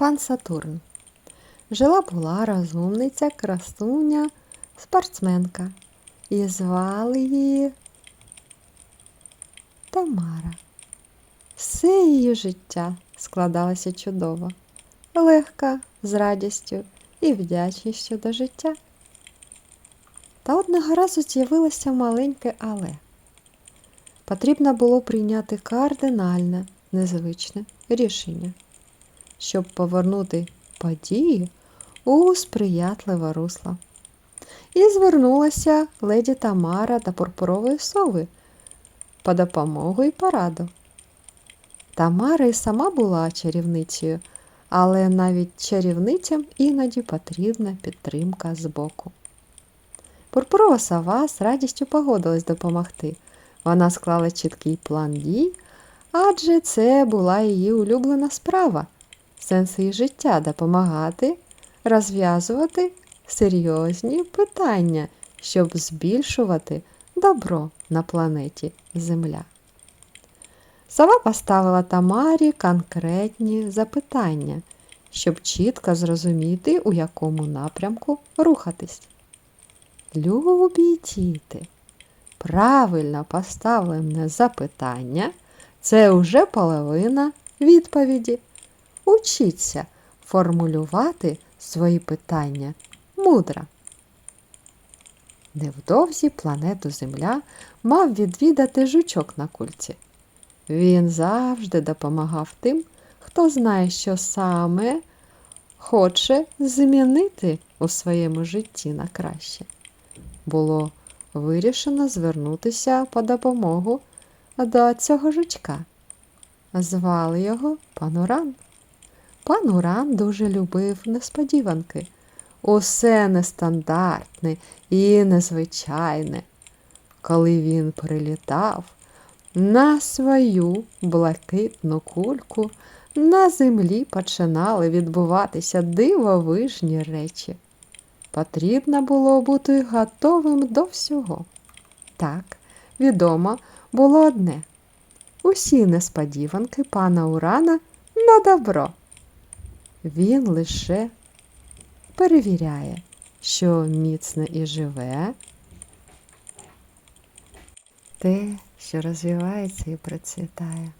Пан Сатурн. Жила була розумниця, красуня, спортсменка. І звали її Тамара. Все її життя складалося чудово, легка, з радістю і вдячністю до життя. Та одного разу з'явилося маленьке але. Потрібно було прийняти кардинальне, незвичне рішення, щоб повернути події у сприятливе русло. І звернулася леді Тамара до пурпурової сови по допомогу і пораду. Тамара і сама була чарівницею, але навіть чарівницям іноді потрібна підтримка збоку. Пурпурова сова з радістю погодилась допомогти. Вона склала чіткий план дій, адже це була її улюблена справа, сенс її життя допомагати, розв'язувати серйозні питання, щоб збільшувати добро на планеті Земля. Сова поставила Тамарі конкретні запитання, щоб чітко зрозуміти, у якому напрямку рухатись. Любі діти, правильно поставлене запитання це вже половина відповіді. Учіться формулювати свої питання мудро. Невдовзі планету Земля мав відвідати жучок на кульці. Він завжди допомагав тим, хто знає, що саме хоче змінити у своєму житті на краще. Було вирішено звернутися по допомогу до цього жучка. Звали його пан Уран. Пан Уран дуже любив несподіванки. Усе нестандартне і незвичайне. Коли він прилітав на свою блакитну кульку, на землі починали відбуватися дивовижні речі. Потрібно було бути готовим до всього. Так, відомо було одне. Усі несподіванки пана Урана на добро. Він лише перевіряє, що міцне і живе, те, що розвивається і процвітає.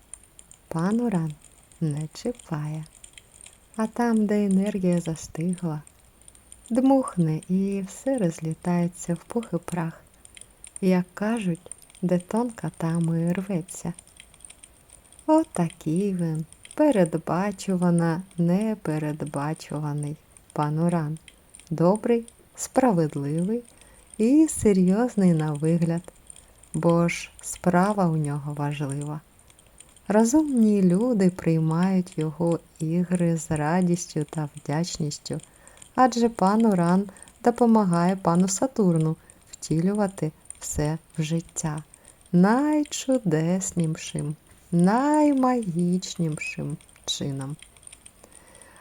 Пан Уран не чіпає, а там, де енергія застигла, дмухне і все розлітається в пух і прах. Як кажуть, де тонка, там і рветься. Отакий він, передбачувана, непередбачуваний пан Уран. Добрий, справедливий і серйозний на вигляд, бо ж справа у нього важлива. Розумні люди приймають його ігри з радістю та вдячністю, адже пан Уран допомагає пану Сатурну втілювати все в життя найчудеснішим, наймагічнішим чином.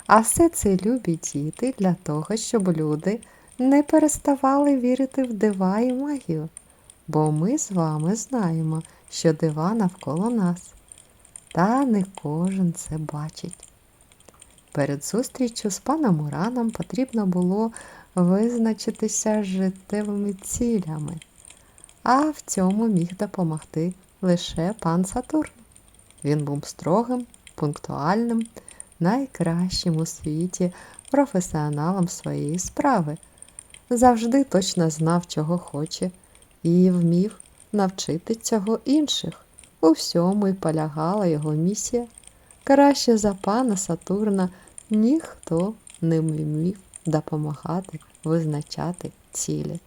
А все це любі діти для того, щоб люди не переставали вірити в дива і магію. Бо ми з вами знаємо, що дива навколо нас. Та не кожен це бачить. Перед зустріччю з паном Ураном потрібно було визначитися життєвими цілями, а в цьому міг допомогти лише пан Сатурн. Він був строгим, пунктуальним, найкращим у світі професіоналом своєї справи. Завжди точно знав, чого хоче, і вмів навчити цього інших. У всьому й полягала його місія. Краще за пана Сатурна ніхто не вмів допомагати визначати цілі.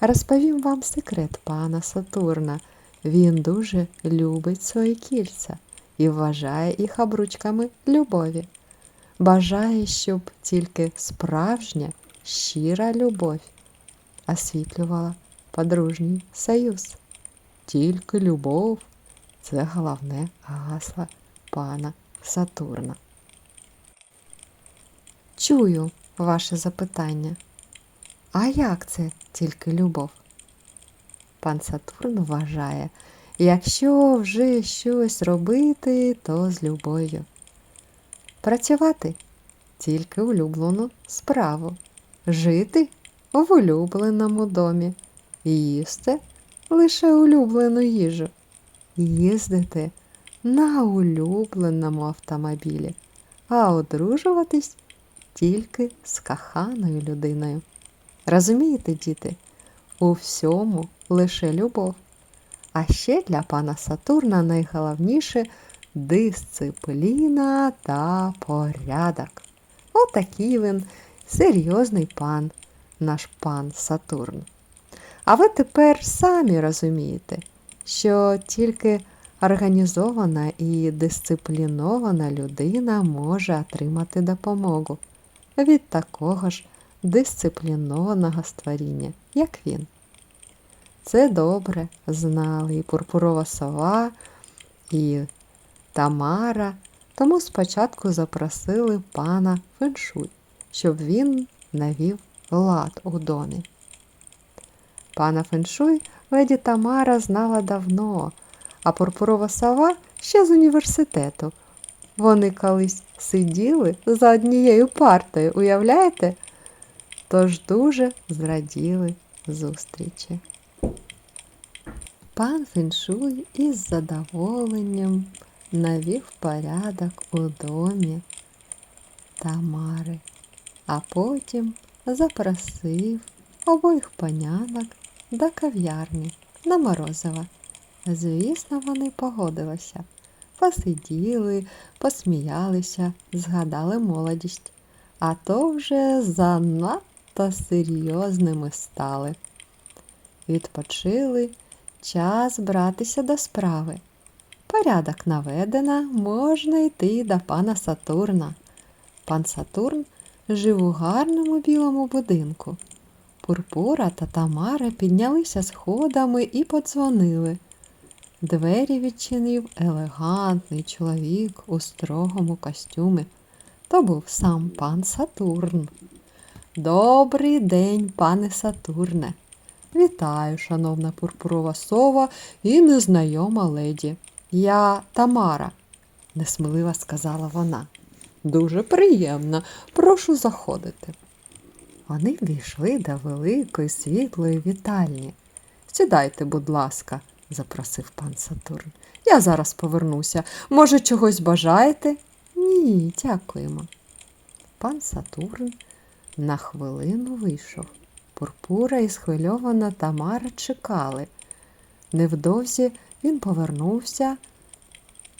Розповім вам секрет пана Сатурна. Він дуже любить свої кільця і вважає їх обручками любові. Бажає, щоб тільки справжня, щира любов освітлювала подружній союз. Тільки любов це головне гасло пана Сатурна. Чую ваше запитання. А як це тільки любов? Пан Сатурн вважає, якщо вже щось робити, то з любов'ю. працювати тільки улюблену справу, жити в улюбленому домі, їсти лише улюблену їжу, їздити на улюбленому автомобілі, а одружуватись тільки з коханою людиною. Розумієте, діти, у всьому лише любов. А ще для пана Сатурна найголовніше дисципліна та порядок. Отакий він серйозний пан, наш пан Сатурн. А ви тепер самі розумієте, що тільки організована і дисциплінована людина може отримати допомогу від такого ж дисциплінованого створіння, як він. Це добре знали і пурпурова сова, і Тамара, тому спочатку запросили пана Феншуй, щоб він навів лад у домі. Пана Феншуй леді Тамара знала давно, а пурпурова сова ще з університету. Вони колись сиділи за однією партою, уявляєте? Тож дуже зраділи зустрічі. Пан Феншуй із задоволенням навів порядок у домі Тамари, а потім запросив обоїх панянок до кав'ярні на Морозова. Звісно, вони погодилися. Посиділи, посміялися, згадали молодість, а то вже занадто серйозними стали. Відпочили час братися до справи. Порядок наведено, можна йти до пана Сатурна. Пан Сатурн жив у гарному білому будинку. Пурпура та Тамара піднялися сходами і подзвонили. Двері відчинив елегантний чоловік у строгому костюмі. То був сам пан Сатурн. Добрий день, пане Сатурне. Вітаю, шановна пурпурова сова і незнайома леді. Я Тамара, несміливо сказала вона. Дуже приємно, прошу заходити. Вони ввійшли до великої світлої вітальні. Сідайте, будь ласка, запросив пан Сатурн. Я зараз повернуся. Може, чогось бажаєте? Ні, дякуємо. Пан Сатурн на хвилину вийшов. Пурпура і схвильована Тамара чекали. Невдовзі він повернувся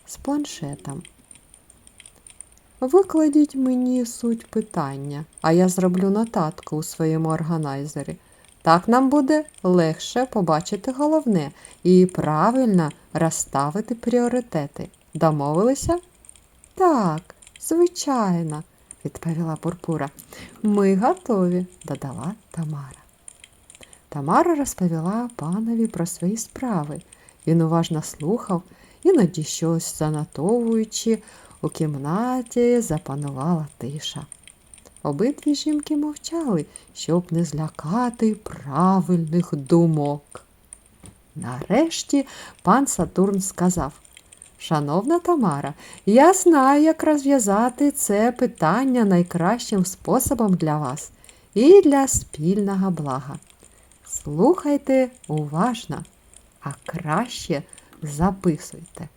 з планшетом. Викладіть мені суть питання, а я зроблю нотатку у своєму органайзері. Так нам буде легше побачити головне і правильно розставити пріоритети. Домовилися? Так, звичайно, відповіла Пурпура. Ми готові, додала Тамара. Тамара розповіла панові про свої справи. Він уважно слухав, іноді щось занотовуючи, у кімнаті запанувала тиша. Обидві жінки мовчали, щоб не злякати правильних думок. Нарешті пан Сатурн сказав Шановна Тамара, я знаю, як розв'язати це питання найкращим способом для вас і для спільного блага. Слухайте уважно, а краще записуйте.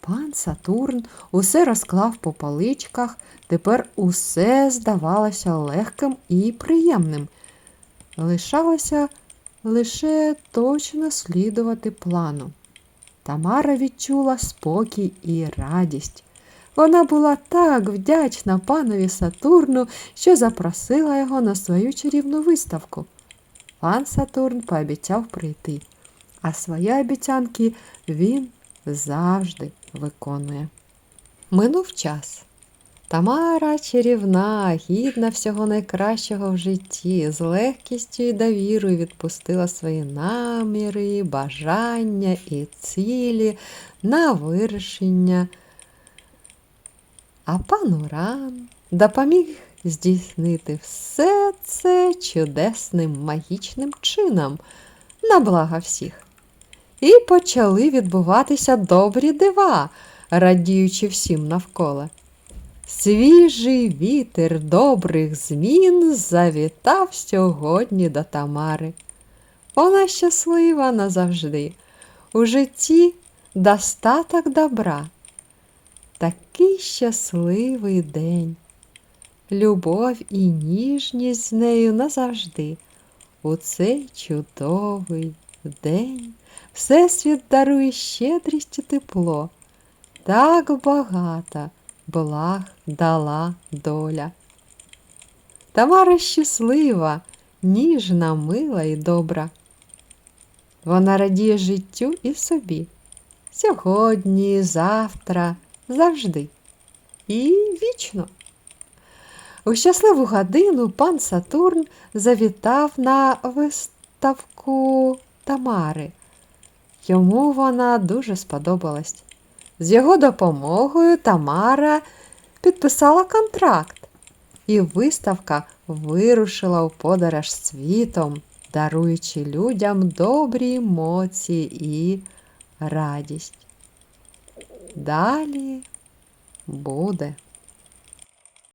Пан Сатурн усе розклав по поличках, тепер усе здавалося легким і приємним. Лишалося лише точно слідувати плану. Тамара відчула спокій і радість. Вона була так вдячна панові Сатурну, що запросила його на свою чарівну виставку. Пан Сатурн пообіцяв прийти, а свої обіцянки він завжди виконує. Минув час. Тамара чарівна, гідна всього найкращого в житті, з легкістю і довірою відпустила свої наміри, бажання і цілі на вирішення. А пан Уран допоміг здійснити все це чудесним магічним чином на благо всіх. І почали відбуватися добрі дива, радіючи всім навколо. Свіжий вітер добрих змін завітав сьогодні до Тамари. Вона щаслива назавжди. У житті достаток добра. Такий щасливий день. Любов і ніжність з нею назавжди. У цей чудовий день Всесвіт дарує щедрість і тепло. Так багато благ дала доля. Тамара щаслива, ніжна, мила і добра. Вона радіє життю і собі. Сьогодні, завтра, завжди. І вічно. У щасливу годину пан Сатурн завітав на виставку Тамари. Йому вона дуже сподобалась. З його допомогою Тамара підписала контракт, і виставка вирушила у подорож світом, даруючи людям добрі емоції і радість. Далі буде.